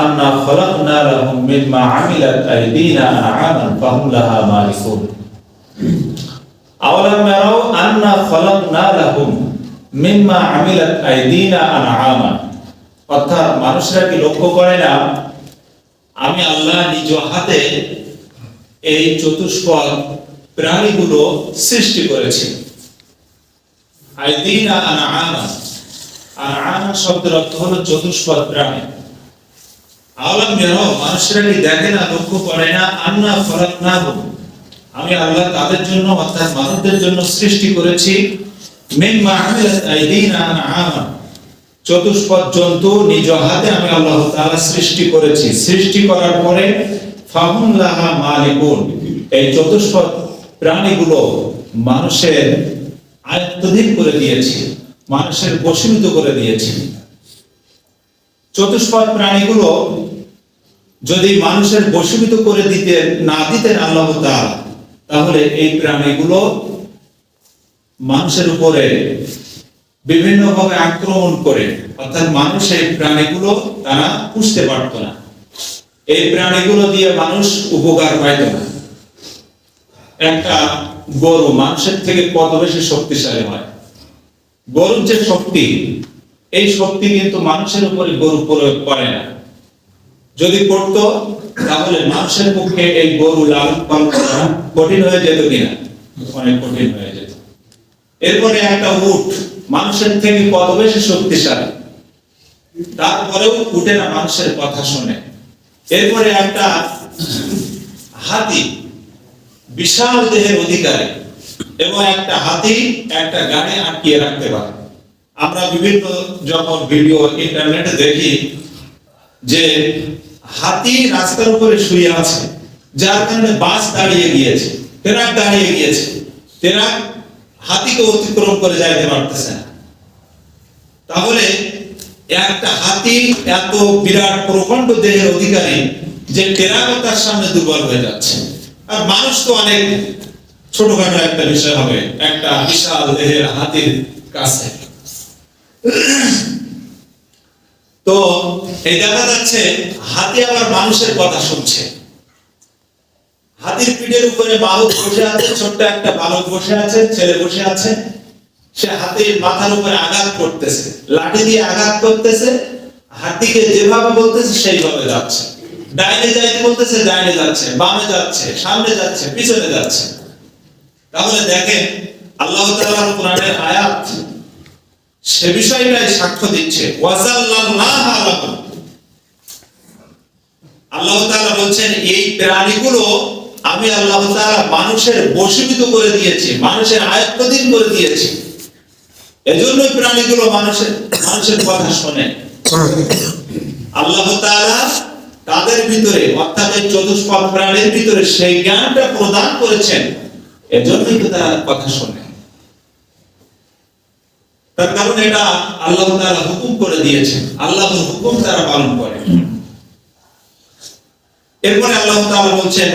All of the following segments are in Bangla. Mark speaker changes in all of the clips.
Speaker 1: আন্না লাহুম মিম্মা আমিলাত আইদিনা ফাহুম লাহা আন্না লাহুম মিম্মা আমিলাত আইদিনা অর্থাৎ মানুষরা কি লক্ষ্য করে না, আমি আল্লাহ নিজ হাতে এই চতুষ্পদ প্রাণীগুলো সৃষ্টি করেছি। আইদিনা আনআমা আনআমা শব্দের অর্থ হলো চতুষ্পদ প্রাণী। আওলাম বেরো মানুষরা কি দেখে না লক্ষ্য করে না, আন্না ফরাক না আমি আল্লাহ তাদের জন্য অর্থাৎ মানুষদের জন্য সৃষ্টি করেছি। আনআমা চতুষ্পদ জন্তু নিজ হাতে আমি আল্লাহ তাআলা সৃষ্টি করেছি। সৃষ্টি করার পরে ফাহুম লাহা মালিকুন। এই চতুষ্পদ প্রাণীগুলো মানুষের আয়ত্তাধীন করে দিয়েছি, মানুষের বশীভূত করে দিয়েছি। চতুষ্পদ প্রাণীগুলো যদি মানুষের বশীভূত করে দিতে না দিতেন আল্লাহ তাহলে এই প্রাণীগুলো মানুষের উপরে বিভিন্ন ভাবে আক্রমণ করে, অর্থাৎ মানুষ এই প্রাণীগুলো তারা পুষতে পারত না। এই প্রাণীগুলো দিয়ে মানুষ উপকার পাইত না। একটা গরু মানুষের থেকে কত বেশি শক্তিশালী হয়? গরুর যে শক্তি, এই শক্তি কিন্তু মানুষের উপরে গরু প্রয়োগ করে না। যদি করত তাহলে মানুষের পক্ষে এই গরু করা কঠিন হয়ে যেত কিনা? অনেক কঠিন হয়ে যেত। এরপরে একটা উট, মানুষের থেকে কত বেশি শক্তিশালী? তারপরেও উঠে না মানুষের কথা শুনে। এরপরে একটা হাতি, বিশাল দেহের অধিকারী এবং একটা হাতি একটা গানে আটকিয়ে রাখতে পারে। আমরা বিভিন্ন যখন ভিডিও ইন্টারনেটে দেখি যে হাতি রাস্তার উপরে শুয়ে আছে, যার কারণে বাস দাঁড়িয়ে গিয়েছে, ট্রাক দাঁড়িয়ে গিয়েছে। ট্রাক হাতিকে অতিক্রম করে যাইতে পারতেছে না। তাহলে একটা হাতি এত বিরাট প্রখণ্ড দেহের অধিকারী যে ট্রাকও তার সামনে দুর্বল হয়ে যাচ্ছে। আর মানুষ তো অনেক ছোটখাটো একটা বিষয় হবে, একটা বিশাল দেহের হাতির কাছে। তো এই দেখা যাচ্ছে হাতি আবার মানুষের কথা শুনছে। হাতির পিঠের উপরে বালক বসে আছে, ছোট্ট একটা বালক বসে আছে, ছেলে বসে আছে। সে হাতির মাথার উপরে আঘাত করতেছে, লাঠি দিয়ে আঘাত করতেছে। হাতিকে যেভাবে বলতেছে সেইভাবে যাচ্ছে। ডাইনে যাইতে বলতেছে, ডাইনে যাচ্ছে, বামে যাচ্ছে, সামনে যাচ্ছে, পিছনে যাচ্ছে। তাহলে দেখেন, আল্লাহ তাআলার কোরআনের আয়াত সে বিষয়টাই সাক্ষ্য দিচ্ছে। আল্লাহ তাআলা বলছেন, এই প্রাণীগুলো আমি আল্লাহ তাআলা মানুষের বশীভূত করে দিয়েছি, মানুষের আয়ত্তাধীন করে দিয়েছি। এজন্যই প্রাণীগুলো মানুষের মানুষের কথা শোনে। আল্লাহ তাআলা তাদের ভিতরে, অর্থাৎ এই চতুষ্পদ প্রাণীর ভিতরে সেই জ্ঞানটা প্রদান করেছেন। এজন্যই তো তারা কথা শোনে। তার কারণ এটা আল্লাহ তাআলা হুকুম করে দিয়েছেন। আল্লাহর হুকুম তারা পালন করে। এরপরে আল্লাহ তাআলা বলছেন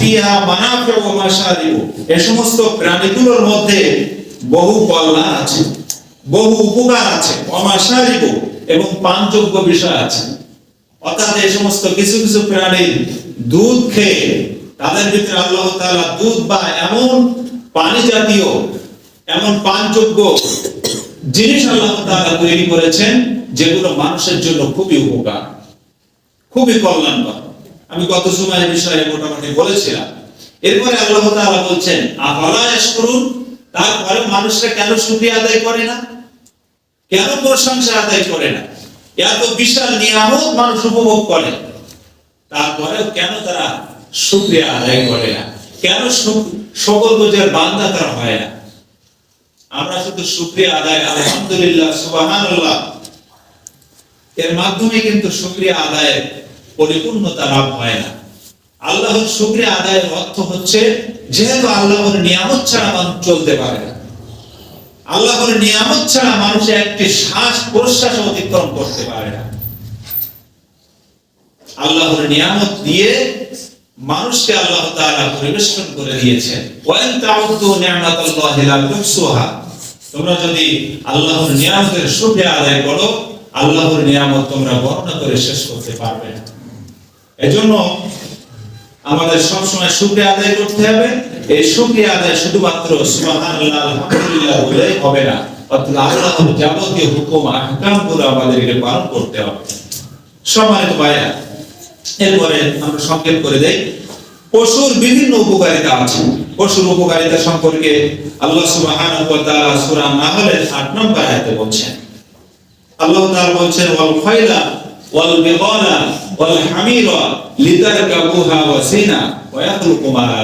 Speaker 1: ফিহা মানাফিউ ওয়া মাশারিবু। এই সমস্ত প্রাণীগুলোর মধ্যে বহু কল্যাণ আছে, বহু উপকার আছে, ওয়া মাশারিবু এবং পানযোগ্য বিষয় আছে। অর্থাৎ এই সমস্ত কিছু কিছু প্রাণীর দুধ খেয়ে তাদের ভিতরে আল্লাহ তাআলা দুধ বা এমন পানি জাতীয় এমন পানযোগ্য জিনিস আল্লাহ তাআলা তৈরি করেছেন, যেগুলো মানুষের জন্য খুবই উপকার, খুবই কল্যাণকর। আমি গত সময় এই বিষয়ে মোটামুটি বলেছিলাম। এরপরে আল্লাহ তাআলা বলছেন, আফালা ইয়াশকুরুন? তারপরে মানুষরা কেন শুকরিয়া আদায় করে না? কেন প্রশংসা আদায় করে না? এত বিশাল নিয়ামত মানুষ উপভোগ করে। তারপরে কেন তারা শুকরিয়া আদায় করে না? কেন সকল বোঝার বান্দা তারা হয় না? আমরা শুধু শুকরিয়া আদায়, আলহামদুলিল্লাহ, সুবহানাল্লাহ। এর মাধ্যমে কিন্তু শুকরিয়া আদায়ের পরিপূর্ণতা লাভ হয় না। আল্লাহর শুকরিয়া আদায়ের অর্থ হচ্ছে, যেহেতু আল্লাহর নিয়ামত ছাড়া মানুষ চলতে পারে না, আল্লাহর নিয়ামত ছাড়া মানুষ একটি শ্বাস প্রশ্বাস অতিক্রম করতে পারে না। আল্লাহর নিয়ামত দিয়ে মানুষকে আল্লাহ তাআলা পরিবেষ্টন করে দিয়েছেন। ওয়ান তাউদ্দু নি'মাতাল্লাহি লা তুহসুহা তোমরা যদি আল্লাহর নিয়ামতের শুকরিয়া আদায় করো, আল্লাহর নিয়ামত তোমরা বর্ণনা করে শেষ করতে পারবে না। এজন্য আমাদের সবসময় শুক্রিয়া আদায় করতে হবে। এই শুক্রিয়া আদায় শুধুমাত্র সুবহানাল্লাহ, আলহামদুলিল্লাহ বলেই হবে না। অর্থাৎ আল্লাহর যাবতীয় হুকুম আহকামগুলো আমাদেরকে পালন করতে হবে। সম্মানিত ভাইয়া এরপরে আমরা করে দেই। পশুর বিভিন্ন উপকারিতা আছে। পশুর উপকারিতা সম্পর্কে আল্লাহ সুবহানাহু ওয়া তাআলা সূরা নাহলের 8 নম্বর আয়াতে বলছেন। আল্লাহ তাআলা বলছেন, ওয়াল ফাইলা, ওয়াল বিগালা, ওয়াল হামিরা লিতারকাবুহা ওয়া সিনা ওয়া মা লা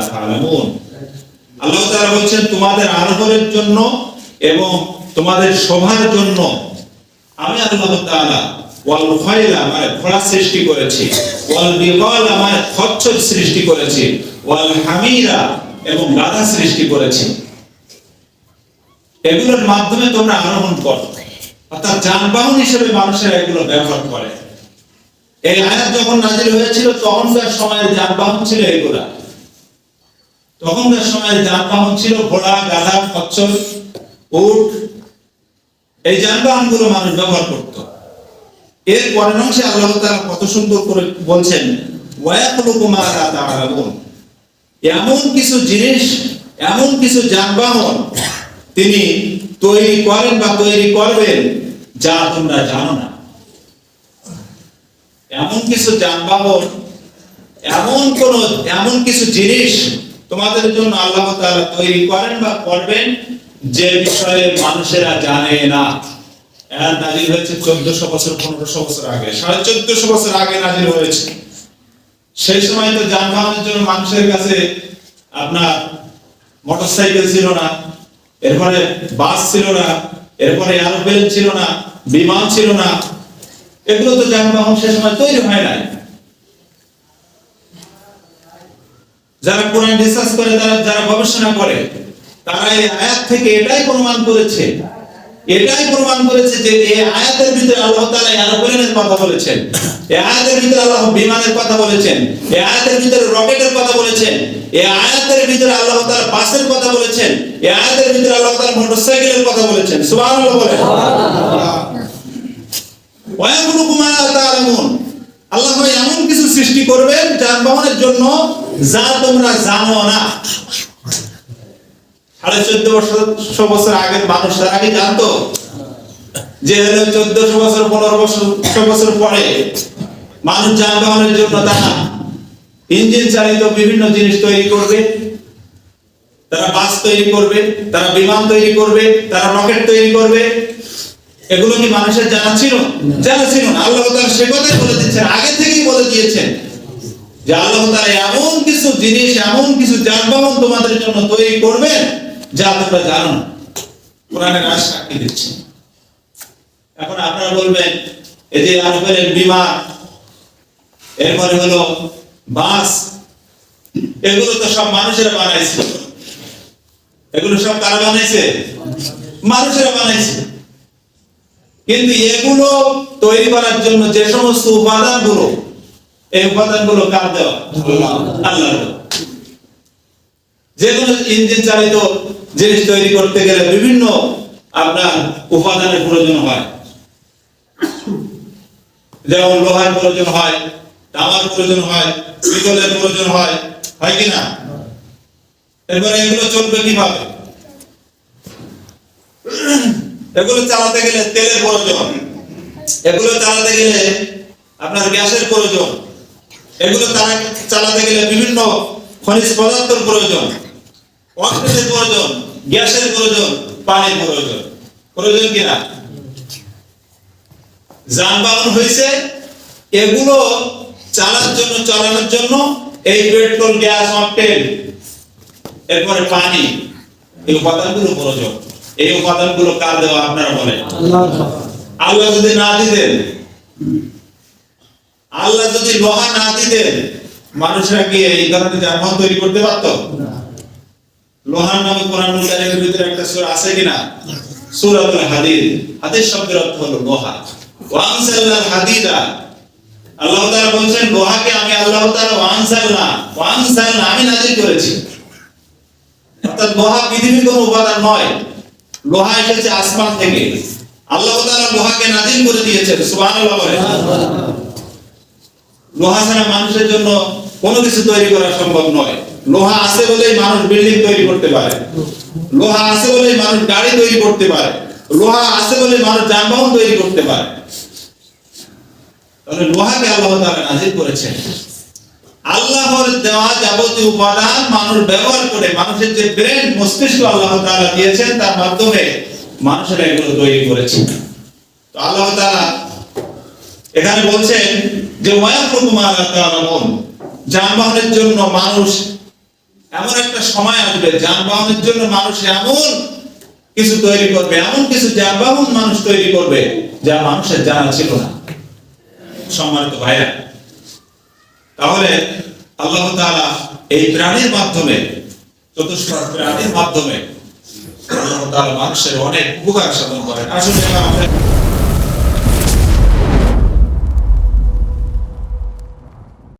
Speaker 1: আল্লাহ তাআলা বলছেন, তোমাদের আরোহণের জন্য এবং তোমাদের শোভার জন্য আমি আল্লাহ তাআলা ওয়াল মানে ঘোড়া সৃষ্টি করেছি, ওয়াল খচ্চর সৃষ্টি ওয়াল হামিরা এবং গাধা সৃষ্টি এগুলোর মাধ্যমে তোমরা আরোহণ করো। অর্থাৎ যানবাহন হিসেবে মানুষেরা এগুলো ব্যবহার করে। এই আয়াত যখন নাজিল হয়েছিল, তখনকার সময়ের যানবাহন ছিল এগুলা। তখনকার সময়ের যানবাহন ছিল ঘোড়া, গাধা, খচ্চর, উট। এই যানবাহনগুলো মানুষ ব্যবহার করত। এর পরের অংশে আল্লাহ কত সুন্দর করে বলছেন এমন কিছু জিনিস, এমন কিছু যানবাহন তিনি তৈরি করেন বা তৈরি করবেন যা তোমরা জানো না। এমন কিছু যানবাহন, এমন কোন, এমন কিছু জিনিস তোমাদের জন্য আল্লাহ তৈরি করেন বা করবেন যে বিষয়ে মানুষেরা জানে না। নাজিল হয়েছে চোদ্দশো বছর, পনেরোশো বছর আগে। সাড়ে চোদ্দশো বছর আগে নাজিল হয়েছে। সেই সময় তো যানবাহনের জন্য মানুষের কাছে আপনার ছিল না, এরপরে বাস ছিল না, এরপরে এরোপ্লেন ছিল না, বিমান ছিল না। এগুলো তো যানবাহন সে সময় তৈরি হয় নাই। যারা কোরআন রিসার্চ করে, তারা যারা গবেষণা করে, তারা এই আয়াত থেকে এটাই প্রমাণ করেছে এটাই প্রমাণ করেছে যে এই আয়াতের ভিতরে আল্লাহ তাআলা এরোপ্লেনের কথা বলেছেন। এই আয়াতের ভিতরে আল্লাহ বিমানের কথা বলেছেন। এই আয়াতের ভিতরে রকেটের কথা বলেছেন। এই আয়াতের ভিতরে আল্লাহ তাআলা বাসের কথা বলেছেন। এই আয়াতের ভিতরে আল্লাহ তাআলা মোটরসাইকেলের কথা বলেছেন। সুবহানাল্লাহ বলেন। ওয়ায়াখলুকু মা লা তা'লামুন আল্লাহ এমন কিছু সৃষ্টি করবেন যানবাহনের জন্য যা তোমরা জানো না। সাড়ে চোদ্দ বছর বছর আগের মানুষ তারা কি জানতো যে হলো চোদ্দশো বছর, পনেরো বছর বছর পরে, মানুষ যানবাহনের জন্য তারা ইঞ্জিন চালিত বিভিন্ন জিনিস তৈরি করবে। তারা বাস তৈরি করবে, তারা বিমান তৈরি করবে, তারা রকেট তৈরি করবে। এগুলো কি মানুষের জানা ছিল? জানা ছিল না। আল্লাহ তাআলা সে কথাই বলে দিচ্ছেন, আগে থেকেই বলে দিয়েছেন যে আল্লাহ তাআলা এমন কিছু জিনিস, এমন কিছু যানবাহন তোমাদের জন্য তৈরি করবেন যা তোমরা জানো কোরআনের আশ সাক্ষী দিচ্ছে? এখন আপনারা বলবেন এই যে আরবের বিমান এরপরে হলো বাস এগুলো তো সব মানুষেরা বানাইছে। এগুলো সব কারা বানাইছে? মানুষেরা বানাইছে। কিন্তু এগুলো তৈরি করার জন্য যে সমস্ত উপাদানগুলো এই উপাদানগুলো কার দেওয়া? আল্লাহর। দেওয়া। যে কোনো ইঞ্জিন চালিত জিনিস তৈরি করতে গেলে বিভিন্ন আপনার উপাদানের প্রয়োজন হয়। যেমন লোহার প্রয়োজন হয়, তামার প্রয়োজন হয়, পিতলের প্রয়োজন হয় হয় কি না? এরপরে এগুলো চলবে কীভাবে? এগুলো চালাতে গেলে তেলের প্রয়োজন। এগুলো চালাতে গেলে আপনার গ্যাসের প্রয়োজন। এগুলো চালাতে গেলে বিভিন্ন খনিজ পদার্থের প্রয়োজন। অক্সিজেনের প্রয়োজন। গ্যাসের প্রয়োজন পানির প্রয়োজন। প্রয়োজন কিনা? যানবাহন হয়েছে এগুলো চালার জন্য চালানোর জন্য এই পেট্রোল গ্যাস অকটেন এরপরে পানি এই উপাদানগুলো প্রয়োজন। এই উপাদানগুলো কার দেওয়া আপনারা বলেন? আল্লাহ যদি না দিতেন আল্লাহ যদি লোহা না দিতেন মানুষরা কি এই ধরনের যানবাহন তৈরি করতে পারতো? লোহার নামে কোরআনুল কারীমের ভিতরে একটা সূরা আছে কিনা? হাদিদ। হাদিস শব্দের অর্থ হলো লোহা। ওয়ানসাল্লাল হাদিদা। আল্লাহ তাআলা বলছেন, লোহাকে আমি আল্লাহ তাআলা ওয়ানসাল্লা ওয়ানসাল্লা আমি নাযিল করেছি। অর্থাৎ লোহা পৃথিবীর কোনো উপাদান নয়। লোহা এসেছে আসমান থেকে। আল্লাহ তাআলা লোহাকে নাজিল করে দিয়েছেন। সুবহানাল্লাহ বলেন। লোহা ছাড়া মানুষের জন্য কোনো কিছু তৈরি করা সম্ভব নয়। লোহা আছে বলেই মানুষ বিল্ডিং তৈরি করতে পারে। লোহা আছে বলেই মানুষ গাড়ি তৈরি করতে পারে। লোহা আছে বলে মানুষ যানবাহন তৈরি করতে পারে। তাহলে লোহাকে আল্লাহ তাআলা নাজিল করেছেন। আল্লাহর দেওয়া যাবতীয় উপাদান মানুষ ব্যবহার করে, মানুষের যে ব্রেন মস্তিষ্ক আল্লাহ তাআলা দিয়েছেন, তার মাধ্যমে মানুষেরা এগুলো তৈরি করেছে। তো আল্লাহ তাআলা এখানে বলছেন যে ওয়াকুমারাতারামুন যানবাহনের জন্য মানুষ এমন একটা সময় আসবে, যানবাহনের জন্য মানুষ এমন কিছু তৈরি করবে, এমন কিছু যানবাহন মানুষ তৈরি করবে যা মানুষের জানা ছিল না। সম্মানিত ভাইরা, তাহলে আল্লাহ তাআলা এই প্রাণীর মাধ্যমে চতুষ্পদ প্রাণীর মাধ্যমে আল্লাহ তাআলা মানুষের অনেক উপকার সাধন করেন। আসলে